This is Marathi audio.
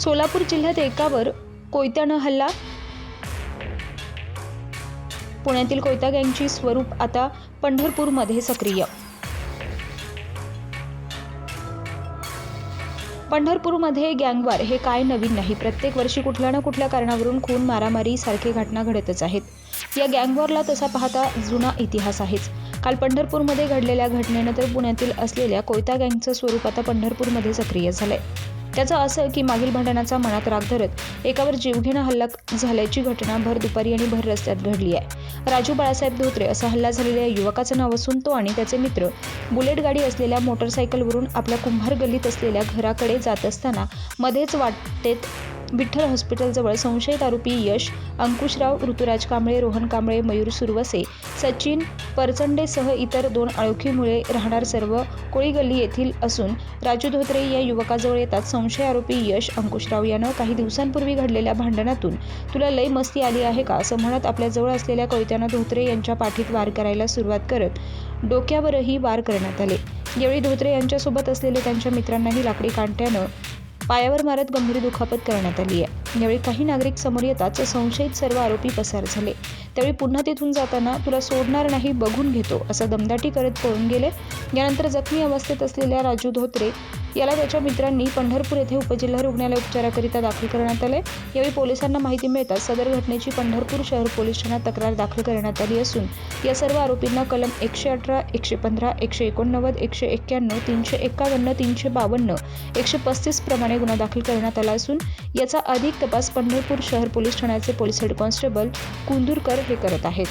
सोलापूर जिल्ह्यात एकावर कोयत्यानं हल्ला? पुण्यातील कोयता गँगची स्वरूप आता पंढरपूरमध्ये सक्रिय. पंढरपूरमध्ये गँगवार हे काय नवीन नाही? प्रत्येक वर्षी कुठल्या ना कुठल्या कारणावरून खून मारामारी सारखे घटना घडतच आहेत. या गँगवारला तसा पाहता जुना इतिहास आहेच. काल पंढरपूरमध्ये घडलेल्या घटनेनं तर पुण्यातील असलेल्या कोयता गँगचं स्वरूप आता पंढरपूरमध्ये सक्रिय झालंय. त्याचं असं की मागील भांडणाचा मनात राग धरत एकावर जीवघेणा हल्ला झाल्याची घटना भर दुपारी आणि भर रस्त्यात घडली आहे. राजू बाळासाहेब धोत्रे असा हल्ला झालेल्या युवकाचं नाव असून तो आणि त्याचे मित्र बुलेट गाडी असलेल्या मोटरसायकलवरून आपल्या कुंभार गल्लीत असलेल्या घराकडे जात असताना मध्येच वाटेत विठ्ठल हॉस्पिटलजवळ संशयित आरोपी यश अंकुशराव ऋतुराज कांबळे रोहन कांबळे मयूर सुरवसे सचिन परचंडेसह इतर दोन अळखीमुळे राहणार सर्व कोळीगल्ली येथील असून राजू धोत्रे या युवकाजवळ येतात संशय आरोपी यश अंकुशराव यानं काही दिवसांपूर्वी घडलेल्या भांडणातून तुला लय मस्ती आली आहे का? असं म्हणत आपल्याजवळ असलेल्या कवितानं धोत्रे यांच्या पाठीत वार करायला सुरुवात करत डोक्यावरही वार करण्यात आले. यावेळी धोत्रे यांच्यासोबत असलेले त्यांच्या मित्रांनाही लाकडी कांट्यानं पायावर मारत गंभीर दुखापत करण्यात आली आहे. यावेळी काही नागरिक समोर येताच संशयित सर्व आरोपी पसार झाले. त्यावेळी पुन्हा तिथून जाताना तुला सोडणार नाही बघून घेतो असं दमदाटी करत पळून गेले. यानंतर जखमी अवस्थेत असलेल्या राजू धोत्रे याला त्याच्या मित्रांनी पंढरपूर येथे उपजिल्हा रुग्णालय उपचाराकरिता दाखल करण्यात आले. यावेळी पोलिसांना माहिती मिळताच सदर घटनेची पंढरपूर शहर पोलीस ठाण्यात तक्रार दाखल करण्यात आली असून या सर्व आरोपींना कलम एकशे अठरा एकशे पंधरा एकशे एकोणनव्वद एकशे एक्क्याण्णव तीनशे एक्कावन्न तीनशे बावन्न एकशे पस्तीस प्रमाणे गुन्हा दाखल करण्यात आला असून याचा अधिक तपास पंढरपूर शहर पोलीस ठाण्याचे पोलीस हेड कॉन्स्टेबल कुंदूरकर हे करत आहेत.